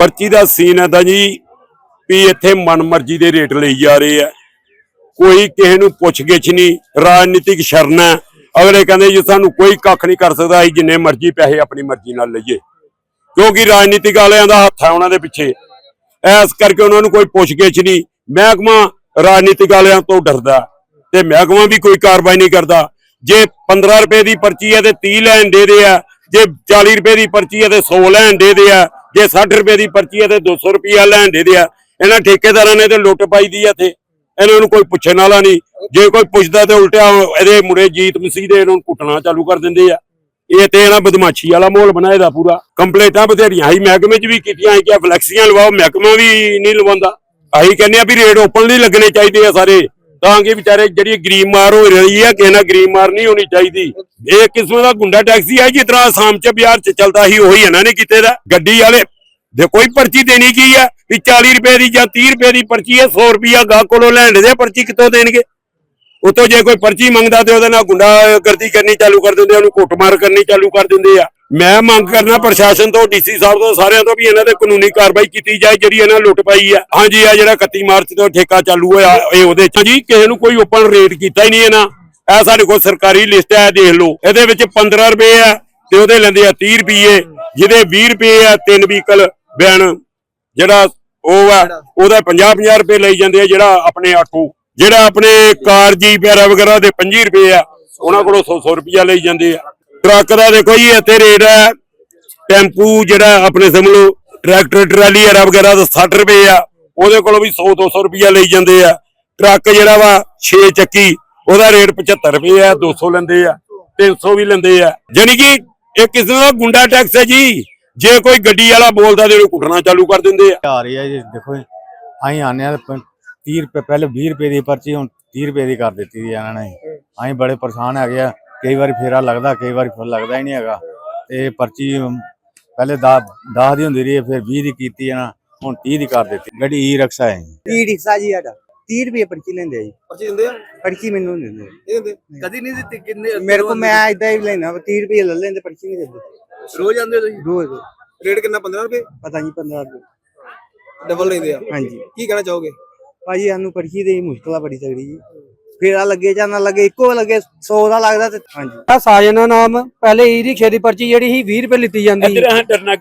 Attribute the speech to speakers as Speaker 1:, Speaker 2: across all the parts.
Speaker 1: ਪਰਚੀ ਦਾ ਸੀਨ ਹੈ ਤਾਂ ਜੀ ਵੀ ਇੱਥੇ ਮਨਮਰਜ਼ੀ ਦੇ ਰੇਟ ਲਈ ਜਾ ਰਹੇ ਆ। ਕੋਈ ਕਿਸੇ ਨੂੰ ਪੁੱਛਗਿੱਛ ਨਹੀਂ, ਰਾਜਨੀਤਿਕ ਸ਼ਰਨ ਹੈ। ਅਗਲੇ ਕਹਿੰਦੇ ਜੀ ਸਾਨੂੰ ਕੋਈ ਕੱਖ ਨਹੀਂ ਕਰ ਸਕਦਾ, ਅਸੀਂ ਜਿੰਨੇ ਮਰਜ਼ੀ ਪੈਸੇ ਆਪਣੀ ਮਰਜ਼ੀ ਨਾਲ ਲਈਏ। ਕਿਉਂਕਿ ਰਾਜਨੀਤਿਕ ਵਾਲਿਆਂ ਦਾ ਹੱਥ ਹੈ ਉਹਨਾਂ ਦੇ ਪਿੱਛੇ। ਐਸ ਕਰਕੇ ਉਹਨਾਂ ਨੂੰ ਕੋਈ ਪੁੱਛਗਿੱਛ ਨਹੀਂ। ਮਹਿਕਮਾ ਰਾਜਨੀਤਿਕ ਵਾਲਿਆਂ ਤੋਂ ਡਰਦਾ ਤੇ ਮਹਿਕਮਾ ਵੀ ਕੋਈ ਕਾਰਵਾਈ ਨਹੀਂ ਕਰਦਾ। ਜੇ 15 ਰੁਪਏ ਦੀ ਪਰਚੀ ਹੈ ਤੇ 30 ਲੈਣ ਦੇ ਦੇ ਆ, ਜੇ 40 ਰੁਪਏ ਦੀ ਪਰਚੀ ਹੈ ਤੇ 100 ਲੈਣ ਦੇ ਦੇ ਆ ਜੇ 60 ਰੁਪਏ ਦੀ ਪਰਚੀ ਹੈ ਤੇ 200 ਰੁਪਿਆ ਲੈਣ ਦੇ ਦੇ ਇਹਨਾਂ ਠੇਕੇਦਾਰਾਂ ਨੇ ਤੇ ਲੁੱਟ ਪਾਈ ਦੀ ਆ ਇੱਥੇ। ਇਹਨਾਂ ਨੂੰ ਕੋਈ ਪੁੱਛਣ ਵਾਲਾ ਨਹੀਂ। ਜੇ ਕੋਈ ਪੁੱਛਦਾ ਤੇ ਉਲਟਾ ਇਹਦੇ ਮੁੰਡੇ ਜੀਤ ਮਸੀਹ ਦੇ ਇਹਨਾਂ ਨੂੰ ਕੁੱਟਣਾ ਚਾਲੂ ਕਰ ਦਿੰਦੇ ਆ। ਇਹ ਤੇ ਇਹਨਾਂ ਬਦਮਾਸ਼ੀ ਵਾਲਾ ਮਾਹੌਲ ਬਣਾਏ ਦਾ ਪੂਰਾ। ਕੰਪਲੇਂਟਾਂ ਬਥੇਰੀਆਂ। ਹੀ ਮਹਿਕਮੇ 'ਚ ਵੀ ਕੀਤੀਆਂ ਸੀ ਕਿ ਫਲੈਕਸੀਆਂ ਲਵਾਓ। ਮਹਿਕਮਾ ਵੀ ਨਹੀਂ ਲਵਾਉਂਦਾ। ਅਸੀਂ ਕਹਿੰਦੇ ਆ ਵੀ ਰੇਟ ਓਪਨਲੀ ਲੱਗਣੇ ਚਾਹੀਦੇ ਆ ਸਾਰੇ। ਤਾਂ ਕਿ ਵਿਚਾਰੇ, ਜਿਹੜੀ ਗਰੀਬ ਮਾਰ ਹੋ ਰਹੀ ਹੈ ਕਿਸੇ ਨਾਲ ਗਰੀਬ ਮਾਰ ਨਹੀਂ ਹੋਣੀ ਚਾਹੀਦੀ। ਇਹ ਕਿਸਮ ਦਾ ਗੁੰਡਾ ਟੈਕਸੀ ਹੈ ਜਿਸ ਤਰ੍ਹਾਂ ਆਸਾਮ 'ਚ ਬਿਹਾਰ 'ਚ ਚੱਲਦਾ ਸੀ, ਉਹੀ ਇਹਨਾਂ ਨੇ ਕੀਤੇ ਦਾ। ਗੱਡੀ ਵਾਲੇ ਦੇ ਕੋਈ ਪਰਚੀ ਦੇਣੀ ਕੀ ਹੈ ਵੀ 40 ਰੁਪਏ ਦੀ ਜਾਂ 30 ਰੁਪਏ ਦੀ ਪਰਚੀ ਹੈ 100 ਰੁਪਿਆ ਗਾਹ ਕੋਲੋਂ ਲੈਣ ਦੇ ਪਰਚੀ ਕਿੱਥੋਂ ਦੇਣਗੇ? ਉਤੋਂ ਜੇ ਕੋਈ ਪਰਚੀ ਮੰਗਦਾ ਤੇ ਉਹਦੇ ਨਾਲ ਗੁੰਡਾਗਰਦੀ ਕਰਨੀ ਚਾਲੂ ਕਰ ਦਿੰਦੇ ਉਹਨੂੰ ਕੁੱਟਮਾਰ ਕਰਨੀ ਚਾਲੂ ਕਰ ਦਿੰਦੇ ਆ। ਮੈਂ ਮੰਗ ਕਰਨਾ ਪ੍ਰਸ਼ਾਸਨ ਤੋਂ, ਡੀਸੀ ਸਾਹਿਬ ਤੋਂ, ਸਾਰਿਆਂ ਤੋਂ ਵੀ ਇਹਨਾਂ ਤੇ ਕਾਨੂੰਨੀ ਕਾਰਵਾਈ ਕੀਤੀ ਜਾਏ, ਜਿਹੜੀ ਇਹਨਾਂ ਲੁੱਟ ਪਾਈ ਆ। ਹਾਂਜੀ, ਆ ਜਿਹੜਾ 31 ਮਾਰਚ ਤੋਂ ਠੇਕਾ ਚਾਲੂ ਹੋਇਆ, ਇਹ ਉਹਦੇ ਚ ਜੀ। ਕਿਸੇ ਨੂੰ ਕੋਈ ਓਪਨ ਰੇਟ ਕੀਤਾ ਹੀ ਨਹੀਂ ਇਹਨਾਂ। ਇਹ ਸਾਡੇ ਕੋਲ ਸਰਕਾਰੀ ਲਿਸਟ ਹੈ ਦੇਖ ਲਓ। ਇਹਦੇ ਵਿੱਚ 15 ਰੁਪਏ ਆ, ਤੇ ਉਹਦੇ ਲੈਂਦੇ ਆ 30 ਰੁਪਏ। ਜਿਹਦੇ 20 ਰੁਪਏ ਆ, ਤਿੰਨ ਵੀਕਲ ਬੈਣ ਜਿਹੜਾ ਉਹ ਆ, ਉਹਦਾ 50 50 ਰੁਪਏ ਲਈ ਜਾਂਦੇ ਆ, ਜਿਹੜਾ ਆਪਣੇ ਆਟੋ। ਜਿਹੜਾ ਆਪਣੇ ਕਾਰ ਜੀ ਪਿਆਰਾ ਵਗੈਰਾ ਦੇ 25 ਰੁਪਏ ਆ, ਉਹਨਾਂ ਕੋਲੋਂ 100 100 ਰੁਪਿਆ ਲਈ ਜਾਂਦੇ ਆ। ਟਰੱਕ ਦਾ ਦੇਖੋ ਜੀ ਇੱਥੇ ਰੇਟ ਹੈ। ਟੈਂਪੂ ਜਿਹੜਾ ਆਪਣੇ ਸਮਝ ਲਓ ਟਰੈਕਟਰ ਟਰਾਲੀ ਐਰਾ ਵਗੈਰਾ ਦਾ 60 ਰੁਪਏ ਆ। ਉਹਦੇ ਕੋਲੋਂ ਵੀ 100 200 ਰੁਪਿਆ ਲਈ ਜਾਂਦੇ ਆ। ਟਰੱਕ ਜਿਹੜਾ ਵਾ 6 ਚੱਕੀ ਉਹਦਾ ਰੇਟ 75 ਰੁਪਏ ਆ 200 ਲੈਂਦੇ ਆ 300 ਵੀ ਲੈਂਦੇ ਆ। ਜਾਨੀ ਕਿ ਇਹ ਕਿਸੇ ਦਾ ਗੁੰਡਾ ਟੈਕਸ ਹੈ ਜੀ। ਜੇ ਕੋਈ ਗੱਡੀ ਵਾਲਾ ਬੋਲਦਾ ਤੇ ਉਹਨੂੰ ਕੁੱਟਣਾ ਚਾਲੂ ਕਰ ਦਿੰਦੇ ਆ।
Speaker 2: ਆ ਰਹੀ ਹੈ ਜੀ ਦੇਖੋ ਜੀ, ਅਸੀਂ ਆਨੇ ਆ 30 ਰੁਪਏ ਪਹਿਲੇ 20 ਰੁਪਏ ਦੀ ਪਰਚੀ ਹੁਣ 30 ਰੁਪਏ ਦੀ ਕਰ ਦਿੱਤੀ ਦੀ ਇਹਨਾਂ ਨੇ। ਅਸੀਂ ਬੜੇ ਪਰੇਸ਼ਾਨ ਹੈਗੇ ਆ। ਕਈ ਵਾਰੀ ਫੇਰਾ ਲੱਗਦਾ ਕਈ ਵਾਰੀ ਫਿਰ ਲੱਗਦਾ ਹੀ ਨਹੀਂ ਹੈਗਾ। ਤੇ ਪਰਚੀ ਪਹਿਲੇ 10 10 ਦੀ ਹੁੰਦੀ ਰਹੀ ਹੈ, ਫਿਰ 20 ਦੀ ਕੀਤੀ ਇਹਨਾਂ ਹੁਣ 30 ਦੀ ਕਰ ਦਿੱਤੀ। ਗੱਡੀ ਈ ਰਕਸ਼ਾ ਹੈ।
Speaker 3: ਈ ਰਿਕਸ਼ਾ ਜੀ ਸਾਡਾ। 30 ਰੁਪਏ ਪਰਚੀ ਲੈਂਦੇ ਆ ਜੀ।
Speaker 4: ਪਰਚੀ ਦਿੰਦੇ ਆ?
Speaker 3: ਪਰਚੀ ਮੈਨੂੰ ਨਹੀਂ ਦਿੰਦੇ।
Speaker 4: ਕਦੀ ਨਹੀਂ ਦਿੱਤੀ? ਕਿੰਨੇ
Speaker 3: ਮੇਰੇ ਕੋ ਮੈਂ ਇਦਾਂ ਹੀ ਲੈਣਾ 30 ਰੁਪਏ ਲੈ ਲੈਂਦੇ ਪਰਚੀ ਨਹੀਂ ਦਿੰਦੇ।
Speaker 4: ਰੋਜ਼ ਆਉਂਦੇ ਹੋ ਤੁਸੀਂ?
Speaker 3: ਰੋਜ਼।
Speaker 4: ਰੇਟ ਕਿੰਨਾ? 15 ਰੁਪਏ?
Speaker 3: ਪਤਾ ਨਹੀਂ 15 ਰੁਪਏ।
Speaker 4: ਡਬਲ ਲੈਂਦੇ ਆ।
Speaker 3: ਹਾਂਜੀ।
Speaker 4: ਕੀ ਕਹਿਣਾ ਚਾਹੋਗੇ?
Speaker 3: ਭਾਜੀ ਸਾਨੂੰ ਪਰਚੀ ਦੇ ਮੁਸ਼ਕਲ ਬੜੀ ਤਗੜੀ ਜੀ। ਫੇਰਾ ਲੱਗੇ ਜਾਂ ਨਾ ਲੱਗੇ ਇੱਕੋ ਲੱਗੇ 100 ਦਾ ਲੱਗਦਾ ਤੇ ਹਾਂਜੀ।
Speaker 5: ਆ ਸਾਜਨਾ ਨਾਮ ਪਹਿਲੇ ਈ ਰਿਕਸ਼ੇ ਦੀ ਪਰਚੀ ਜਿਹੜੀ ਸੀ 20 ਰੁਪਏ ਲਿੱਤੀ ਜਾਂਦੀ।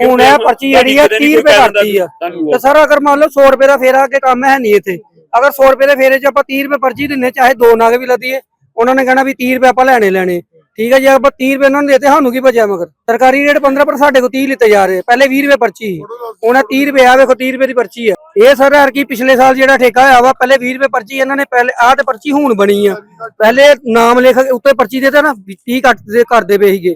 Speaker 5: ਹੁਣ ਇਹ ਪਰਚੀ ਜਿਹੜੀ ਆ 30 ਰੁਪਏ ਕਰਤੀ ਆ। ਤੇ ਸਰ ਅਗਰ ਮੰਨ ਲਓ 100 ਰੁਪਏ ਦਾ ਫੇਰਾ ਕੇ ਕੰਮ ਹੈ ਨਹੀਂ ਇੱਥੇ। ਅਗਰ 100 ਰੁਪਏ ਦੇ ਫੇਰੇ 'ਚ ਆਪਾਂ 30 ਰੁਪਏ ਪਰਚੀ ਦਿੰਨੇ ਚਾਹੇ ਦੋ ਨਾਗ ਵੀ ਲੱਦੀਏ ਉਹਨਾਂ ਨੇ ਕਹਿਣਾ ਵੀ 30 ਰੁਪਏ ਆਪਾਂ ਲੈਣੇ ਲੈਣੇ। ਠੀਕ ਹੈ ਜੇ ਆਪਾਂ 30 ਰੁਪਏ ਉਹਨਾਂ ਨੂੰ ਦੇਤੇ ਸਾਨੂੰ ਕੀ ਬਚਿਆ ਮਗਰ? ਸਰਕਾਰੀ ਰੇਟ 15 ਪਰ ਸਾਡੇ ਕੋਲ 30 ਲਿੱਤੇ ਜਾ ਰਹੇ ਪਹਿਲੇ 20 ਰੁਪਏ ਪਰਚੀ ਸੀ। ਹੁਣ ਇਹ 30 ਰੁਪਏ ਆ ਵੇਖੋ 30 ਰੁਪਏ ਦੀ ਪਰਚੀ ਆ। ਇਹ ਸਰ ਯਾਰ ਕੀ ਪਿਛਲੇ ਸਾਲ ਜਿਹੜਾ ਠੇਕਾ ਹੋਇਆ ਵਾ ਪਹਿਲੇ 20 ਰੁਪਏ ਪਰਚੀ ਇਹਨਾਂ ਨੇ ਪਹਿਲੇ ਆਹ ਤੇ ਪਰਚੀ ਹੁਣ ਬਣੀ ਆ। ਪਹਿਲੇ ਨਾਮ ਲਿਖ ਕੇ ਉੱਤੇ ਪਰਚੀ ਦੇਤਾ ਨਾ 30 ਕੱਟ ਦੇ ਕਰਦੇ ਪਏ ਸੀਗੇ।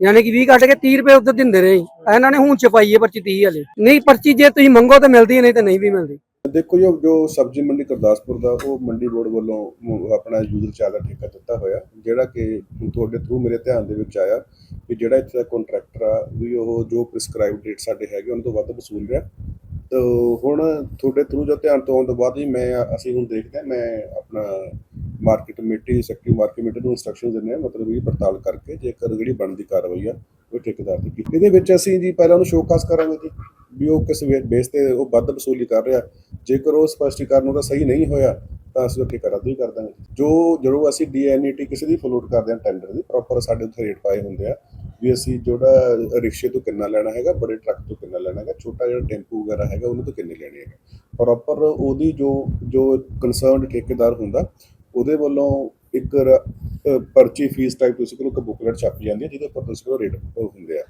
Speaker 5: ਯਾਨੀ ਕਿ 20 ਕੱਟ ਕੇ 30 ਰੁਪਏ ਉੱਤੇ ਦਿੰਦੇ ਰਹੇ। ਇਹਨਾਂ ਨੇ ਹੁਣ ਛਪਾਈ ਹੈ ਪਰਚੀ 30 ਵਾਲੀ। ਨਹੀਂ ਪਰਚੀ ਜੇ ਤੁਸੀਂ ਮੰਗੋ ਤਾਂ ਮਿਲਦੀ ਨਹੀਂ ਤਾਂ ਨਹੀਂ ਵੀ ਮਿਲਦੀ।
Speaker 6: ਦੇਖੋ ਜੋ ਜੋ ਸਬਜ਼ੀ ਮੰਡੀ ਗੁਰਦਾਸਪੁਰ ਦਾ, ਉਹ ਮੰਡੀ ਬੋਰਡ ਵੱਲੋਂ ਮ- ਆਪਣਾ ਯੂਜ਼ਰ ਚਾਰਜ ਦਾ ਠੇਕਾ ਦਿੱਤਾ ਹੋਇਆ, ਜਿਹੜਾ ਕਿ ਤੁਹਾਡੇ ਥਰੂ ਮੇਰੇ ਧਿਆਨ ਦੇ ਵਿੱਚ ਆਇਆ ਕਿ ਜਿਹੜਾ ਇੱਥੇ ਦਾ ਕੰਟਰੈਕਟਰ ਆ, ਵੀ ਉਹ ਜੋ ਪ੍ਰਿਸਕ੍ਰਾਈਬਡ ਰੇਟ ਸਾਡੇ ਹੈਗੇ, ਉਹਨਾਂ ਤੋਂ ਵੱਧ ਵਸੂਲ ਰਿਹਾ। ਤਾਂ ਹੁਣ ਤੁਹਾਡੇ ਥਰੂ ਜੋ ਧਿਆਨ ਤੋਂ ਆਉਣ ਤੋਂ ਬਾਅਦ ਹੀ ਮੈਂ, ਅਸੀਂ ਹੁਣ ਦੇਖਦੇ ਹਾਂ, ਮੈਂ ਆਪਣਾ market committee secretary market committee ਨੂੰ ਇਨਸਟਰਕਸ਼ਨ ਦਿੰਦੇ ਹਾਂ ਮਤਲਬ ਇਹ ਪੜਤਾਲ ਕਰਕੇ ਜੇਕਰ ਜਿਹੜੀ ਬਣਦੀ ਕਾਰਵਾਈ ਆ, ਉਹ ਠੇਕੇਦਾਰ ਦੀ ਕੀਤੀ। ਇਹਦੇ ਵਿੱਚ ਅਸੀਂ ਜੀ ਪਹਿਲਾਂ ਉਹਨੂੰ ਸ਼ੋਕਾਸ ਕਰਾਂਗੇ ਜੀ, ਵੀ ਉਹ ਕਿਸ ਬੇਸ ਤੇ ਉਹ ਵੱਧ ਵਸੂਲੀ ਕਰ ਰਿਹਾ। ਜੇਕਰ ਉਹ ਸਪਸ਼ਟੀਕਰਨ ਉਹਦਾ ਸਹੀ ਨਹੀਂ ਹੋਇਆ, ਤਾਂ ਅਸੀਂ ਉਹ ਠੇਕਾ ਰੱਦ ਵੀ ਕਰ ਦਾਂਗੇ। ਜੋ ਜਦੋਂ ਅਸੀਂ ਡੀਐਨਈਟੀ ਕਿਸੇ ਦੀ ਫਲੋਟ ਕਰਦੇ ਹਾਂ ਟੈਂਡਰ ਦੀ ਪ੍ਰੋਪਰ ਸਾਡੇ ਉੱਥੇ ਰੇਟ ਪਾਏ ਹੁੰਦੇ ਆ, ਵੀ ਅਸੀਂ ਜਿਹੜਾ ਰਿਕਸ਼ੇ ਤੋਂ ਕਿੰਨਾ ਲੈਣਾ ਹੈਗਾ, ਬੜੇ ਟਰੱਕ ਤੋਂ ਕਿੰਨਾ ਲੈਣਾ ਹੈਗਾ, ਛੋਟਾ ਜਿਹੜਾ ਟੈਂਪੂ ਵਗੈਰਾ ਹੈਗਾ, ਉਹਨੂੰ ਤੋਂ ਕਿੰਨੇ ਲੈਣੇ ਹੈਗੇ। ਪ੍ਰੋਪਰ ਉਹਦੀ ਜੋ ਜੋ ਕਨਸਰਨਡ ਠੇਕੇਦਾਰ ਹੁੰਦਾ ਉਹਦੇ ਵੱਲੋਂ ਇੱਕ ਪਰਚੀ ਫੀਸ ਟਾਈਪ ਤੁਸੀਂ ਕੋਲ ਇੱਕ ਬੁਕਲੇਟ ਛਾਪੀ ਜਾਂਦੀ ਹੈ, ਜਿਹਦੇ ਉੱਪਰ ਤੁਸੀਂ ਕੋਲ ਰੇਟ ਹੁੰਦੇ ਆ।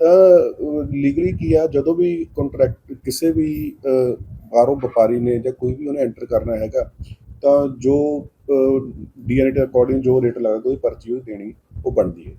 Speaker 6: ਤਾਂ ਲੀਗਲੀ ਕੀ ਆ, ਜਦੋਂ ਵੀ ਕੰਟਰੈਕਟ ਕਿਸੇ ਵੀ ਬਾਹਰੋਂ ਵਪਾਰੀ ਨੇ ਜਾਂ ਕੋਈ ਵੀ ਉਹਨੇ ਐਂਟਰ ਕਰਨਾ ਹੈਗਾ, ਤਾਂ ਜੋ ਡੀਐਨਏ ਦੇ ਅਕੋਰਡਿੰਗ ਜੋ ਰੇਟ ਲੱਗਦਾ, ਉਹਦੀ ਪਰਚੀ ਉਹ ਦੇਣੀ, ਉਹ ਬਣਦੀ ਹੈ।